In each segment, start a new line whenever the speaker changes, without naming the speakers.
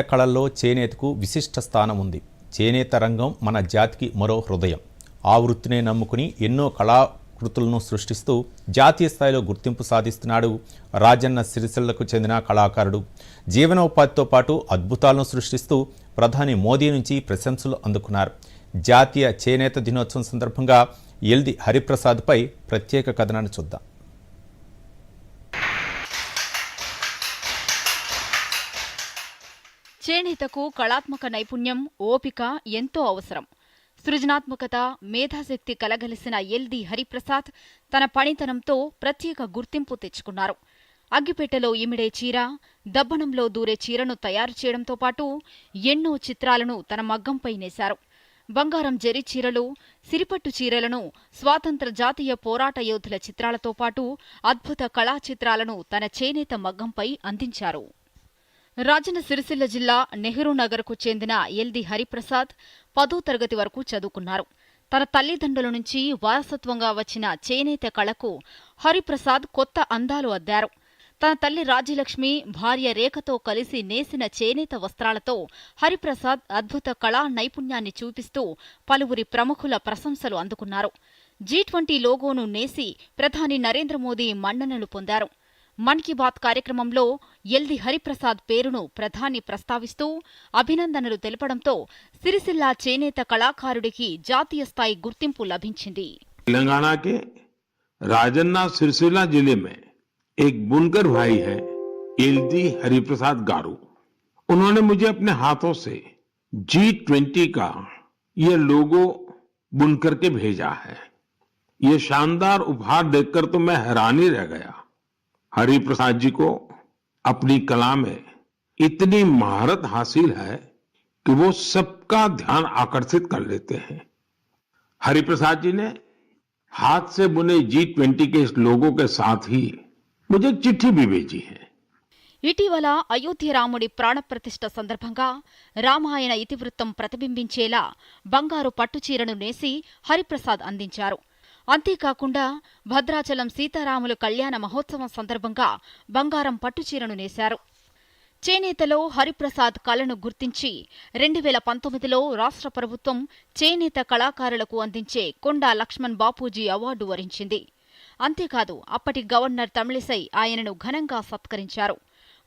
కళల్లో చేనేతకు విశిష్ట స్థానం ఉంది. చేనేత రంగం మన జాతికి మరో హృదయం. ఆ వృత్తినే నమ్ముకుని ఎన్నో కళాకృతులను సృష్టిస్తూ జాతీయ స్థాయిలో గుర్తింపు సాధిస్తున్నాడు రాజన్న సిరిసిల్లకు చెందిన కళాకారుడు. జీవనోపాధితో పాటు అద్భుతాలను సృష్టిస్తూ ప్రధాని మోదీ నుంచి ప్రశంసలు అందుకున్నారు. జాతీయ చేనేత దినోత్సవం సందర్భంగా ఎల్ది హరిప్రసాద్పై ప్రత్యేక కథనాన్ని చూద్దాం.
చేనేతకు కళాత్మక నైపుణ్యం ఓపిక ఎంతో అవసరం. సృజనాత్మకత మేధాశక్తి కలగలిసిన ఎల్ది హరిప్రసాద్ తన పనితనంతో ప్రత్యేక గుర్తింపు తెచ్చుకున్నారు. అగ్గిపెట్టెలో ఇమిడే చీర దబ్బనంలో దూరే చీరను తయారు చేయడంతో పాటు ఎన్నో చిత్రాలను తన మగ్గంపై నేశారు. బంగారం జరి చీరలు సిరిపట్టు చీరలను స్వాతంత్ర జాతీయ పోరాట యోధుల చిత్రాలతో పాటు అద్భుత కళా చిత్రాలను తన చేనేత మగ్గంపై అందించారు. రాజన్న సిరిసిల్ల జిల్లా నెహ్రూ నగర్కు చెందిన ఎల్ది హరిప్రసాద్ పదో తరగతి వరకు చదువుకున్నారు. తన తల్లిదండ్రుల నుంచి వారసత్వంగా వచ్చిన చేనేత కళకు హరిప్రసాద్ కొత్త అందాలు అద్దారు. తన తల్లి రాజ్యలక్ష్మి భార్య రేఖతో కలిసి నేసిన చేనేత వస్త్రాలతో హరిప్రసాద్ అద్భుత కళా నైపుణ్యాన్ని చూపిస్తూ పలువురి ప్రముఖుల ప్రశంసలు అందుకున్నారు. జీ ట్వంటీ లోగోను నేసి ప్రధాని నరేంద్ర మోదీ మన్ననలు పొందారు. మన్ కీ బాత్ కార్యక్రమంలో ఎల్ది హరిప్రసాద్ పేరును ప్రధాని ప్రస్తావిస్తూ అభినందనలు తెలపడంతో సిరిసిల్ల చేనేత కళాకారుడికి జాతీయ స్థాయి గుర్తింపు లభించింది
तेलंगाना के राजन्ना सिरसिला जिले में एक बुनकर भाई हैं एलजी हरिप्रसाद गारू उन्होंने मुझे अपने हाथों से जी ट्वेंटी का ये लोगो बुन करके भेजा है ये शानदार उपहार देखकर तो मैं हैरान ही रह गया हरिप्रसाद जी को अपनी कला में इतनी महारत हासिल है कि वो सबका ध्यान आकर्षित कर लेते हैं हरिप्रसाद जी ने हाथ से बुने जी ट्वेंटी के इस लोगों के साथ ही मुझे एक चिट्ठी भी भेजी है
ఇటీవల అయోధ్య రాముడి ప్రాణప్రతిష్ఠ సందర్భంగా రామాయణ ఇతివృత్తం ప్రతిబింబించేలా బంగారు పట్టుచీరను నేసి హరిప్రసాద్ అందించారు అంతేకాకుండా భద్రాచలం సీతారాముల కళ్యాణ మహోత్సవం సందర్భంగా బంగారం పట్టుచీరను నేశారు. చేనేతలో హరిప్రసాద్ కళను గుర్తించి రెండు వేల పంతొమ్మిదిలో రాష్ట్ర ప్రభుత్వం చేనేత కళాకారులకు అందించే కొండా లక్ష్మణ్ బాపూజీ అవార్డు వరించింది. అంతేకాదు అప్పటి గవర్నర్ తమిళిసై ఆయనను ఘనంగా సత్కరించారు.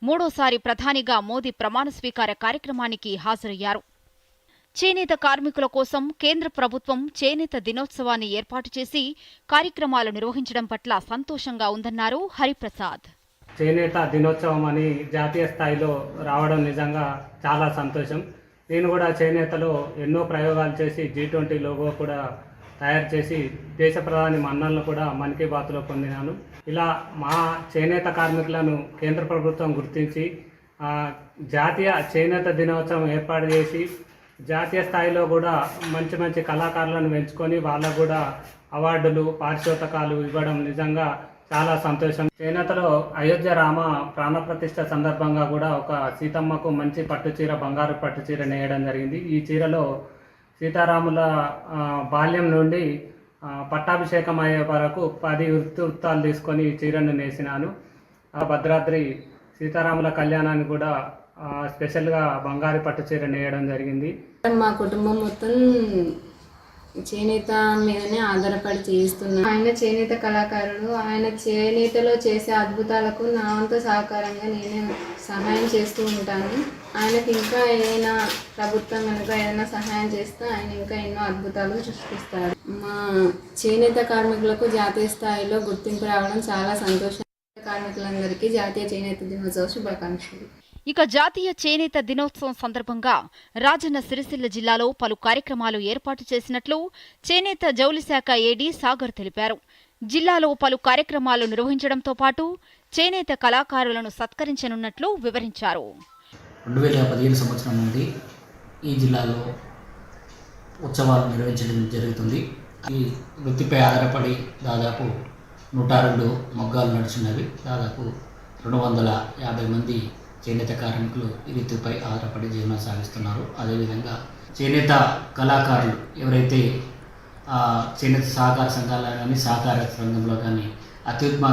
మూడోసారి ప్రధానిగా మోదీ ప్రమాణ స్వీకార కార్యక్రమానికి హాజరయ్యారు. చేనేత కార్మికుల కోసం కేంద్ర ప్రభుత్వం చేనేత దినోత్సవాన్ని ఏర్పాటు చేసి కార్యక్రమాలు నిర్వహించడం పట్ల సంతోషంగా ఉందన్నారు హరిప్రసాద్.
చేనేత దినోత్సవం అని జాతీయ స్థాయిలో రావడం నిజంగా చాలా సంతోషం. నేను కూడా చేనేతలో ఎన్నో ప్రయోగాలు చేసి జీ ట్వంటీ లోగో కూడా తయారు చేసి దేశ ప్రధాని మన్నలను కూడా మన్ కీ బాత్లో పొందినాను. ఇలా మా చేనేత కార్మికులను కేంద్ర ప్రభుత్వం గుర్తించి జాతీయ చేనేత దినోత్సవం ఏర్పాటు చేసి జాతీయ స్థాయిలో కూడా మంచి మంచి కళాకారులను పెంచుకొని వాళ్ళకు కూడా అవార్డులు పారితోషికాలు ఇవ్వడం నిజంగా చాలా సంతోషం. చేనేతలో అయోధ్య రామ ప్రాణప్రతిష్ఠ సందర్భంగా కూడా ఒక సీతమ్మకు మంచి పట్టు చీర బంగారు పట్టు చీర నేయడం జరిగింది. ఈ చీరలో సీతారాముల బాల్యం నుండి పట్టాభిషేకం అయ్యే వరకు పది వృత్తాలు తీసుకొని ఈ చీరను నేసినాను. ఆ భద్రాద్రి సీతారాముల కళ్యాణాన్ని కూడా స్పెషల్గా బంగారు పట్టు చీర నేయడం జరిగింది.
మా కుటుంబం మొత్తం చేనేత మీదనే ఆధారపడి చేస్తున్నాం ఆయన చేనేత కళాకారుడు. ఆయన చేనేతలో చేసే అద్భుతాలకు నా వంతు సహకారంగా నేనే సహాయం చేస్తూ ఉంటాను. ఆయనకి ఇంకా ఏదైనా ప్రభుత్వం కనుక ఏదైనా సహాయం చేస్తే ఆయన ఇంకా ఎన్నో అద్భుతాలు సృష్టిస్తాడు. మా చేనేత కార్మికులకు జాతీయ స్థాయిలో గుర్తింపు రావడం చాలా సంతోషం. కార్మికులందరికీ జాతీయ చేనేత దినోత్సవ శుభాకాంక్షలు.
ఇక జాతీయ చేనేత దినోత్సవం సందర్భంగా రాజన్న సిరిసిల్ల జిల్లాలో పలు కార్యక్రమాలు ఏర్పాటు చేసినట్లు చేనేత జౌలి శాఖ ఏడీ సాగర్ తెలిపారు. జిల్లాలో పలు కార్యక్రమాలు నిర్వహించడంతో పాటు చేనేత కళాకారులను సత్కరించనున్నట్లు వివరించారు.
రెండు వేల పదిహేను సంవత్సరం నుండి ఈ జిల్లాలో ఉత్సవాలు నిర్వహించడం జరుగుతుంది. ఈ వృత్తిపై ఆధారపడి దాదాపు నూట రెండు మొగ్గాలు నడుచున్నవి. దాదాపు రెండు వందల యాభై మంది చేనేత కార్మికులు ఈ వృత్తిపై ఆధారపడి జీవనం సాగిస్తున్నారు. అదేవిధంగా చేనేత కళాకారులు ఎవరైతే చేనేత సహకార సంఘాలు కానీ సహకార రంగంలో కానీ అత్యుత్తమ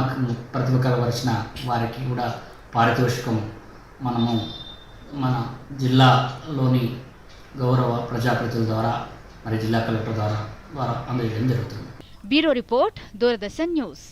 ప్రతిభ కనబరిచిన వారికి కూడా పారితోషికం మనము మన జిల్లాలోని గౌరవ ప్రజాప్రతినిధుల ద్వారా మరి జిల్లా కలెక్టర్ ద్వారా ద్వారా అందజేయడం జరుగుతుంది.
Bureau report Doordarshan news.